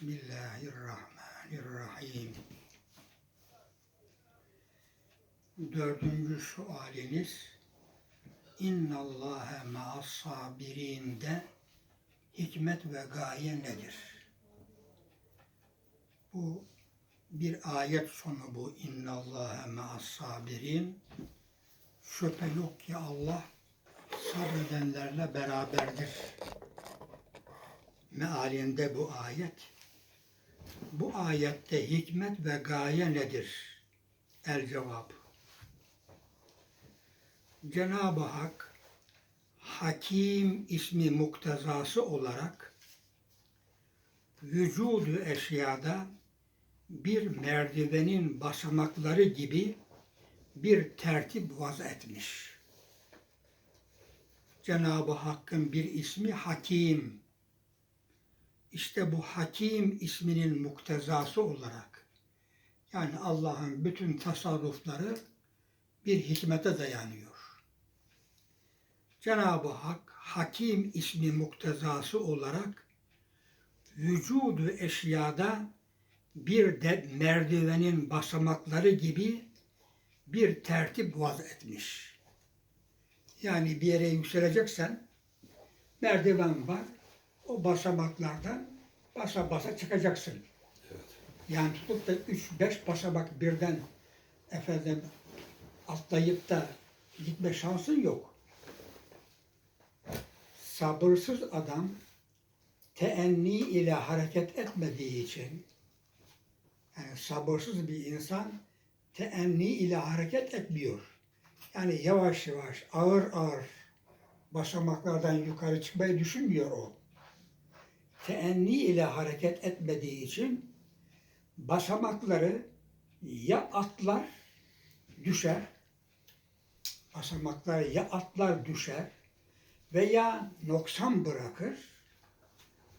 Bismillahirrahmanirrahim. Dördüncü sualiniz İnna Allahe ma'as sabirinde hikmet ve gaye nedir? Bu bir ayet sonu bu. İnna Allahe ma'as sabirin. Şüphe yok ki Allah sabredenlerle beraberdir. Mealinde bu ayet. Bu ayette hikmet ve gaye nedir? El cevap. Cenab-ı Hak Hakim ismi muktezası olarak vücudu eşyada bir merdivenin basamakları gibi bir tertip vaz etmiş. Cenab-ı Hakk'ın bir ismi Hakim. İşte bu Hakim isminin muktezası olarak yani Allah'ın bütün tasarrufları bir hikmete dayanıyor. Cenab-ı Hak Hakim ismi muktezası olarak vücudu eşyada bir de merdivenin basamakları gibi bir tertip vaz etmiş. Yani bir yere yükseleceksen merdiven var. O basamaklardan basa basa çıkacaksın. Yani tutup da 3-5 basamak birden efendim atlayıp da gitme şansın yok. Sabırsız adam teenni ile hareket etmediği için yani sabırsız bir insan teenni ile hareket etmiyor. Yani yavaş yavaş, ağır ağır basamaklardan yukarı çıkmayı düşünmüyor o. Teenni ile hareket etmediği için basamakları ya atlar düşer, basamaklar ya atlar düşer veya noksan bırakır,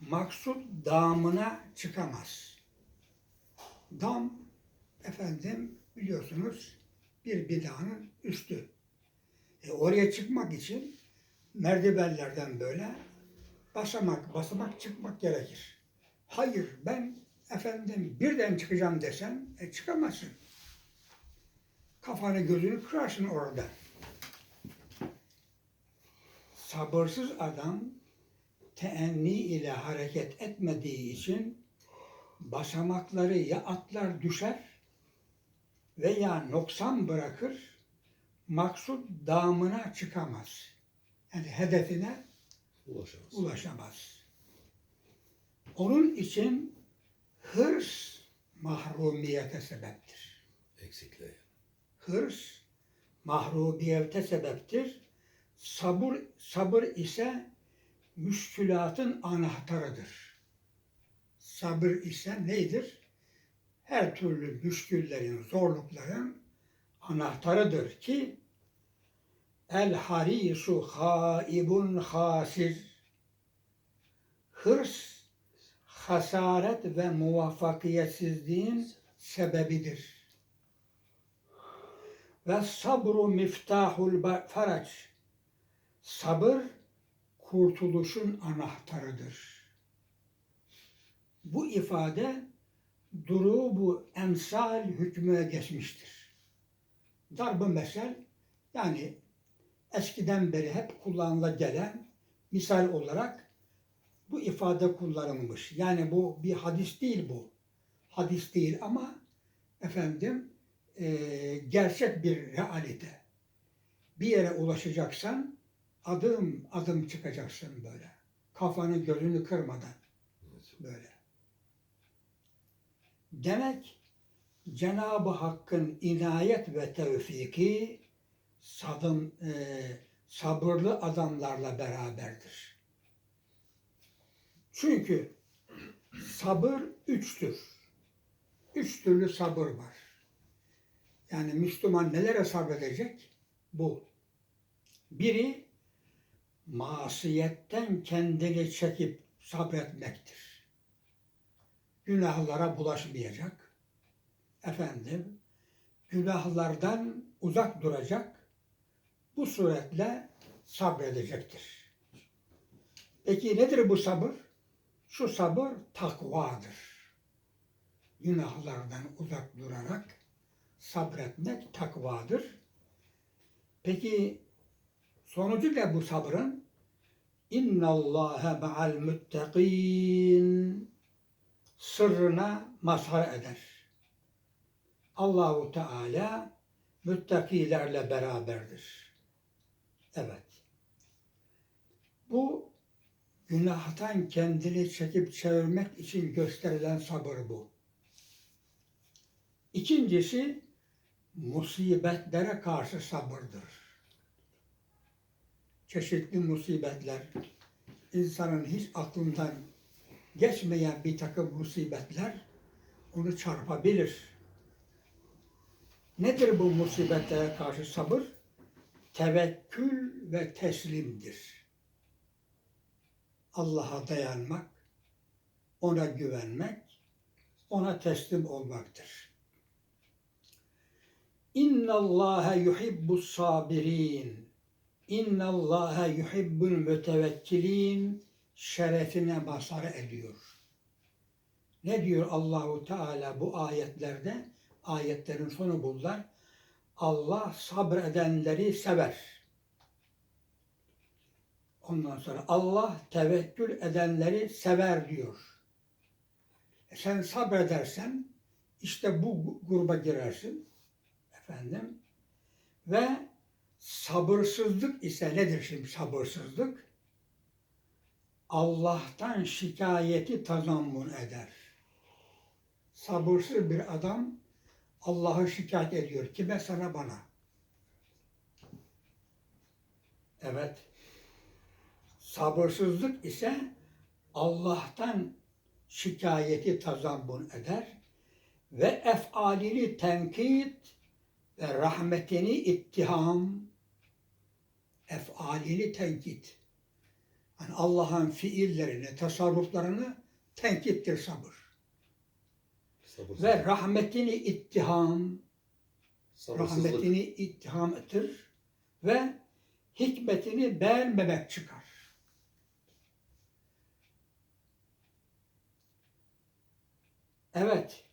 maksut damına çıkamaz. Dam, efendim biliyorsunuz bir binanın üstü. E, oraya çıkmak için merdivenlerden böyle basamak basamak çıkmak gerekir. Hayır ben efendim birden çıkacağım desen e, çıkamazsın. Kafanı gözünü kırarsın orada. Sabırsız adam teenni ile hareket etmediği için basamakları ya atlar düşer veya noksan bırakır, maksut damına çıkamaz. Yani hedefine Ulaşamaz. ulaşamaz. Onun için hırs mahrumiyete sebeptir. Eksikliğe. Hırs mahrumiyete sebeptir. Sabır, sabır ise müşkülatın anahtarıdır. Sabır ise nedir? Her türlü müşküllerin, zorlukların anahtarıdır ki El harisu haibun hasir Hırs hasaret ve muvaffakiyetsizliğin sebebidir. Ve sabru miftahul farac. Sabır kurtuluşun anahtarıdır. Bu ifade durubu emsal hükmüne geçmiştir. Darbu mesel yani eskiden beri hep kullanıla gelen misal olarak bu ifade kullanılmış. Yani bu bir hadis değil bu. Hadis değil ama efendim eee, gerçek bir realite. Bir yere ulaşacaksan adım adım çıkacaksın böyle. Kafanı gözünü kırmadan böyle. Demek Cenab-ı Hakk'ın inayet ve tevfiki sadım, e, sabırlı adamlarla beraberdir. Çünkü sabır üçtür. Üç türlü sabır var. Yani Müslüman nelere sabredecek? Bu. Biri masiyetten kendini çekip sabretmektir. Günahlara bulaşmayacak. Efendim, günahlardan uzak duracak. Bu suretle sabredecektir. Peki nedir bu sabır? Şu sabır takvadır. Günahlardan uzak durarak sabretmek takvadır. Peki sonucu ne bu sabrın? İnna Allahe ma'al muttaqin sırrına mazhar eder. Allahu Teala müttakilerle beraberdir. Evet. Bu günahtan kendini çekip çevirmek için gösterilen sabır bu. İkincisi musibetlere karşı sabırdır. Çeşitli musibetler, insanın hiç aklından geçmeyen bir takım musibetler onu çarpabilir. Nedir bu musibetlere karşı sabır? Tevekkül ve teslimdir. Allah'a dayanmak, ona güvenmek, ona teslim olmaktır. İnna Allah yuhibbus sabirin. İnna Allah yuhibbul mütevekkilin şerefine mazhar ediyor. Ne diyor Allahu Teala bu ayetlerde? Ayetlerin sonu bunlar. Allah sabredenleri sever. Ondan sonra Allah tevekkül edenleri sever diyor. E sen sabredersen işte bu gruba girersin. Efendim. Ve sabırsızlık ise nedir şimdi sabırsızlık? Allah'tan şikayeti tazammun eder. Sabırsız bir adam Allah'ı şikayet ediyor. Kime? Sana bana. Evet. Sabırsızlık ise Allah'tan şikayeti tazammun eder ve efalini tenkit ve rahmetini ittiham efalini tenkit. Yani Allah'ın fiillerini, tasarruflarını tenkittir sabır. Ve rahmetini ittiham, rahmetini ittiham ettir ve hikmetini beğenmemek çıkar. Evet,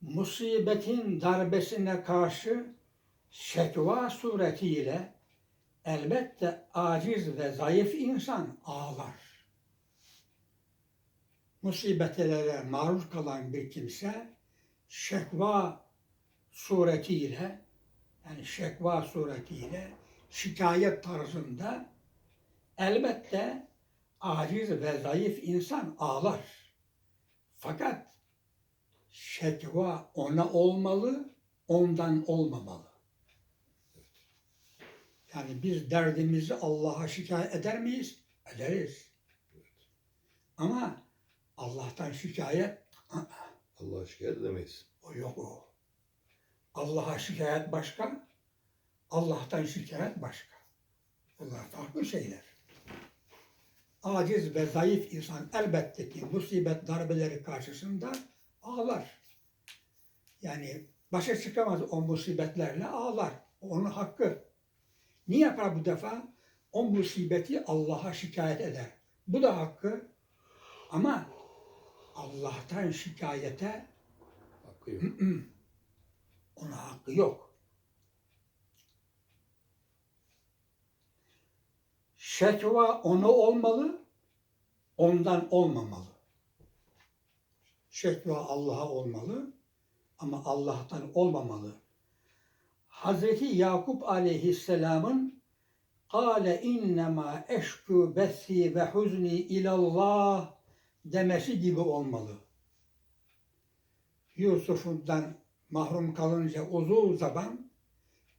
musibetin darbesine karşı şekva suretiyle elbette aciz ve zayıf insan ağlar. Musibetlere maruz kalan bir kimse şekva suretiyle yani şekva suretiyle şikayet tarzında elbette aciz ve zayıf insan ağlar. Fakat şekva ona olmalı, ondan olmamalı. Yani biz derdimizi Allah'a şikayet eder miyiz? Ederiz. Ama Allah'tan şikayet Allah'a şikayet edemeyiz. o yok o. Allah'a şikayet başka, Allah'tan şikayet başka. Bunlar farklı şeyler. Aciz ve zayıf insan elbette ki musibet darbeleri karşısında ağlar. Yani başa çıkamaz o musibetlerle ağlar. O Onun hakkı. Ne yapar bu defa? O musibeti Allah'a şikayet eder. Bu da hakkı. Ama Allah'tan şikayete Hakkı yok. ona hakkı yok. Şekva ona olmalı, ondan olmamalı. Şekva Allah'a olmalı ama Allah'tan olmamalı. Hazreti Yakup aleyhisselamın Kale innema eşkü bethi ve huzni ilallah demesi gibi olmalı. Yusuf'undan mahrum kalınca uzun zaman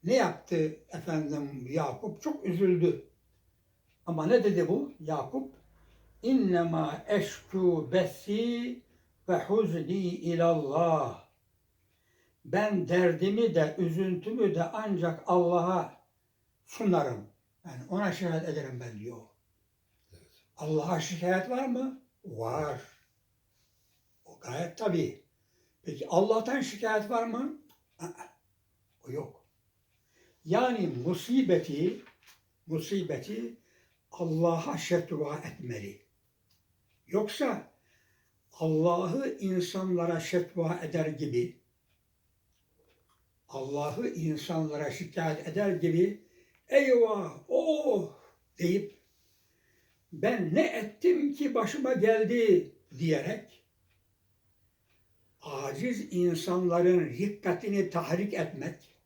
ne yaptı efendim Yakup? Çok üzüldü. Ama ne dedi bu Yakup? İnnemâ eşkû besî ve huzni ilallah. Ben derdimi de üzüntümü de ancak Allah'a sunarım. Yani ona şikayet ederim ben diyor. Evet. Allah'a şikayet var mı? Var. O gayet tabii. Peki Allah'tan şikayet var mı? O yok. Yani musibeti, musibeti Allah'a şekva etmeli. Yoksa Allah'ı insanlara şekva eder gibi, Allah'ı insanlara şikayet eder gibi, eyvah, oh deyip, ben ne ettim ki başıma geldi diyerek, aciz insanların dikkatini tahrik etmek,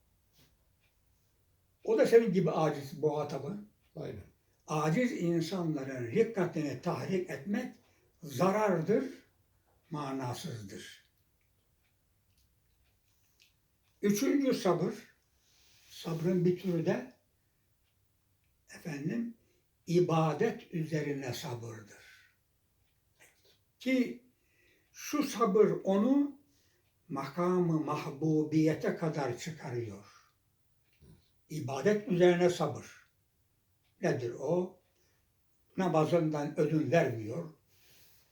o da senin gibi aciz bu hatabın. Aynen. Aciz insanların dikkatini tahrik etmek zarardır, manasızdır. Üçüncü sabır, sabrın bir türü de efendim ibadet üzerine sabırdır. Ki şu sabır onu makamı mahbubiyete kadar çıkarıyor. İbadet üzerine sabır. Nedir o? Namazından ödün vermiyor.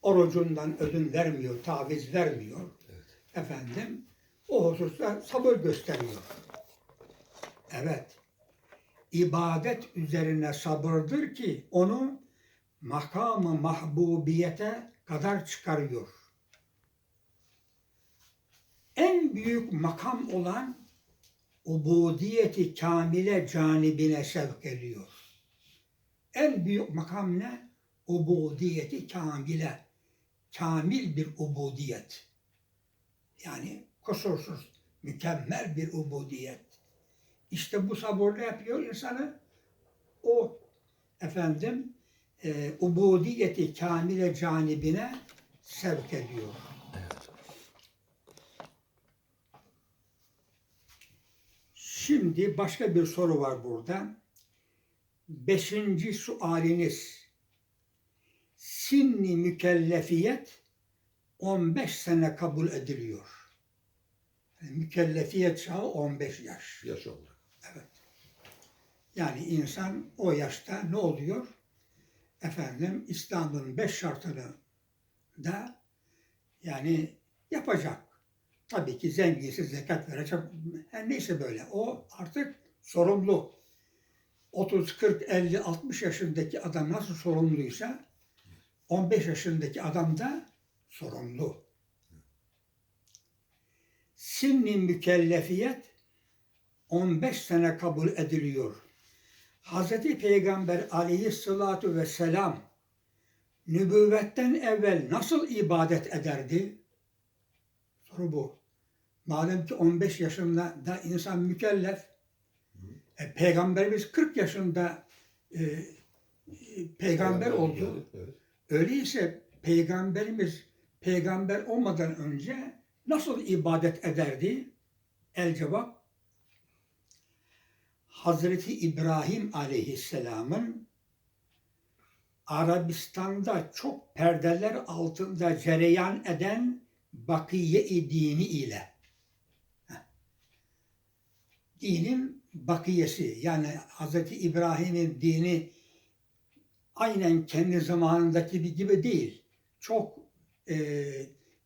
Orucundan ödün vermiyor, taviz vermiyor. Evet. Efendim, o hususta sabır gösteriyor. Evet. İbadet üzerine sabırdır ki onu makamı mahbubiyete kadar çıkarıyor. En büyük makam olan ubudiyeti kamile canibine sevk ediyor. En büyük makam ne? Ubudiyeti kamile. Kamil bir ubudiyet. Yani kusursuz, mükemmel bir ubudiyet. İşte bu sabır ne yapıyor insanı? O efendim e, ubudiyeti kamile canibine sevk ediyor. Şimdi başka bir soru var burada. Beşinci sualiniz. Sinni mükellefiyet 15 sene kabul ediliyor. Yani mükellefiyet çağı 15 yaş. Yaş olarak. Yani insan o yaşta ne oluyor? Efendim İslam'ın beş şartını da yani yapacak. Tabii ki zenginse zekat verecek. Her neyse böyle. O artık sorumlu. 30, 40, 50, 60 yaşındaki adam nasıl sorumluysa 15 yaşındaki adam da sorumlu. Sinni mükellefiyet 15 sene kabul ediliyor. Hazreti Peygamber aleyhissalatu vesselam nübüvvetten evvel nasıl ibadet ederdi? Soru bu. Madem ki 15 yaşında da insan mükellef, e, Peygamberimiz 40 yaşında e, e, peygamber oldu. Öyleyse Peygamberimiz peygamber olmadan önce nasıl ibadet ederdi? El cevap Hazreti İbrahim Aleyhisselam'ın Arabistan'da çok perdeler altında cereyan eden bakiye-i dini ile dinin bakiyesi yani Hazreti İbrahim'in dini aynen kendi zamanındaki gibi değil. Çok e,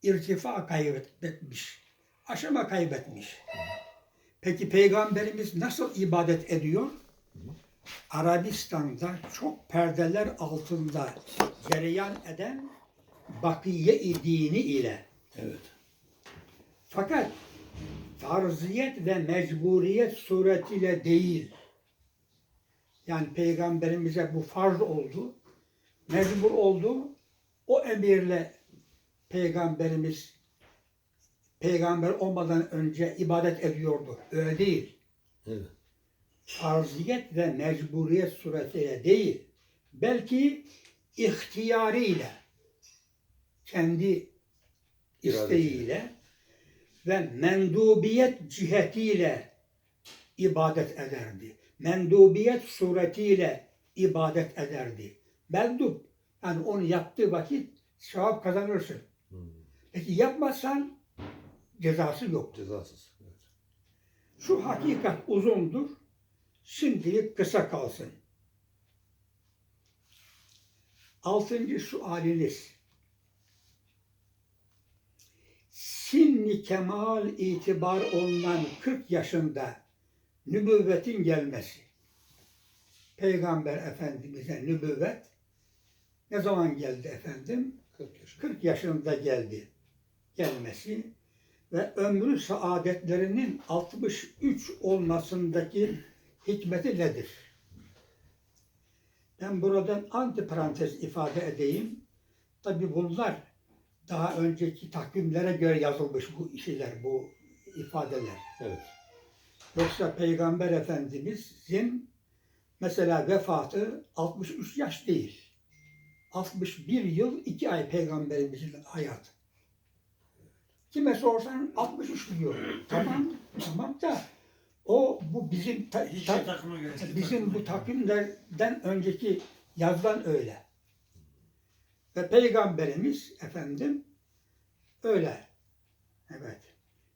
irtifa kaybetmiş, aşama kaybetmiş. Peki Peygamberimiz nasıl ibadet ediyor? Arabistan'da çok perdeler altında cereyan eden bakiye-i dini ile. Evet. Fakat farziyet ve mecburiyet suretiyle değil. Yani peygamberimize bu farz oldu. Mecbur oldu. O emirle peygamberimiz peygamber olmadan önce ibadet ediyordu. Öyle değil. Evet. Farziyet ve mecburiyet suretiyle değil. Belki ihtiyarıyla kendi isteğiyle ve mendubiyet cihetiyle ibadet ederdi. Mendubiyet suretiyle ibadet ederdi. Mendup yani onu yaptığı vakit sevap kazanırsın. Hmm. Peki yapmazsan cezası yok. Cezasız. Evet. Şu hakikat uzundur. Şimdilik kısa kalsın. Altıncı sualiniz. Sinni kemal itibar olunan 40 yaşında nübüvvetin gelmesi. Peygamber Efendimiz'e nübüvvet ne zaman geldi efendim? 40 yaşında. 40 yaşında geldi gelmesi ve ömrü saadetlerinin 63 olmasındaki hikmeti nedir? Ben buradan antiparantez ifade edeyim. Tabi bunlar daha önceki takvimlere göre yazılmış bu şeyler, bu ifadeler. Evet. Yoksa Peygamber Efendimizin mesela vefatı 63 yaş değil. 61 yıl 2 ay Peygamberimizin hayatı. Kime sorsan 63 diyor. tamam, tamam da o bu bizim ta- ta- takıma göre. bizim bu takvimlerden önceki yazılan öyle. Ve Peygamberimiz efendim öyle. Evet.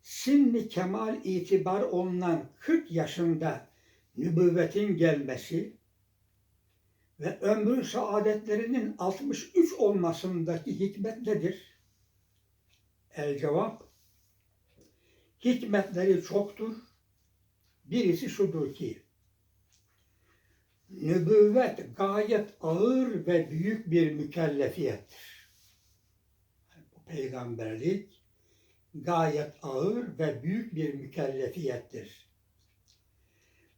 Sinni kemal itibar olunan 40 yaşında nübüvvetin gelmesi ve ömrü saadetlerinin 63 olmasındaki hikmet nedir? El cevap hikmetleri çoktur. Birisi şudur ki nübüvvet gayet ağır ve büyük bir mükellefiyettir. Bu peygamberlik gayet ağır ve büyük bir mükellefiyettir.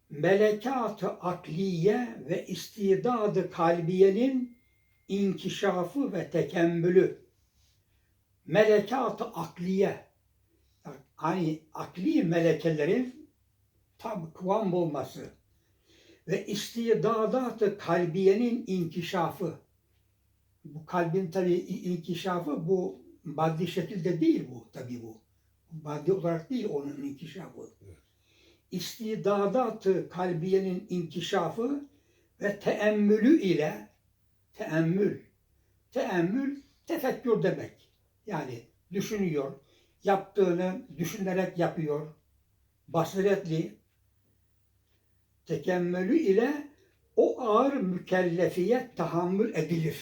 Melekat-ı akliye ve istidadı kalbiyenin inkişafı ve tekemmülü. Melekat-ı akliye, hani akli melekelerin tam kıvam bulması ve istidadat-ı kalbiyenin inkişafı. Bu kalbin tabi inkişafı bu maddi şekilde değil bu tabi bu. Maddi olarak değil onun inkişafı. Evet. İstidadat-ı kalbiyenin inkişafı ve teemmülü ile teemmül. Teemmül tefekkür demek. Yani düşünüyor, yaptığını düşünerek yapıyor. Basiretli, tekemmülü ile o ağır mükellefiyet tahammül edilir.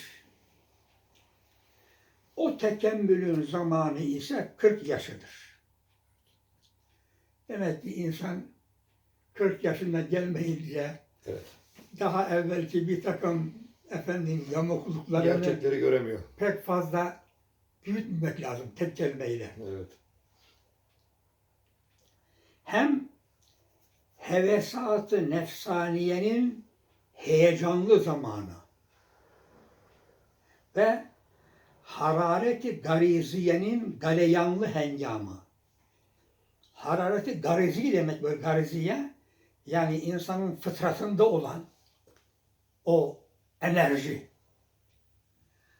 O tekemmülün zamanı ise 40 yaşıdır. Demek ki insan 40 yaşına gelmeyince Evet. daha evvelki bir takım efendim yamukluklarını Gerçekleri göremiyor. pek fazla büyütmemek lazım tek kelimeyle. Evet. hem hevesat-ı nefsaniyenin heyecanlı zamanı ve harareti gariziyenin galeyanlı hengamı. Harareti garizi demek böyle gariziye yani insanın fıtratında olan o enerji.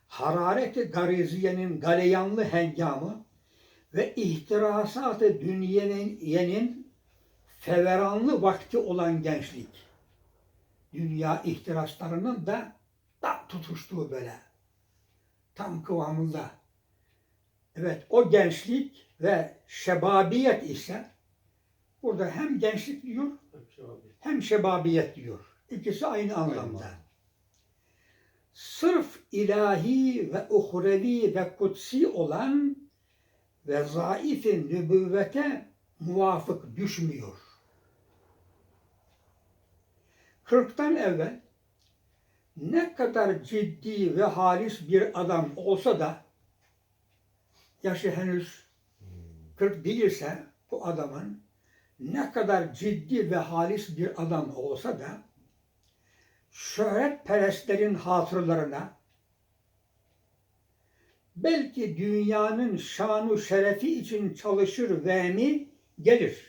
Harareti gariziyenin galeyanlı hengamı ve ihtirasat-ı dünyenin yenin feveranlı vakti olan gençlik. Dünya ihtiraslarının da tam tutuştuğu böyle. Tam kıvamında. Evet o gençlik ve şebabiyet ise burada hem gençlik diyor hem şebabiyet diyor. İkisi aynı anlamda. Sırf ilahi ve uhrevi ve kutsi olan ve zaifi nübüvvete muvafık düşmüyor. Kırktan evvel ne kadar ciddi ve halis bir adam olsa da yaşı henüz 40 değilse bu adamın ne kadar ciddi ve halis bir adam olsa da şöhretperestlerin hatırlarına belki dünyanın şanu şerefi için çalışır vehmi gelir.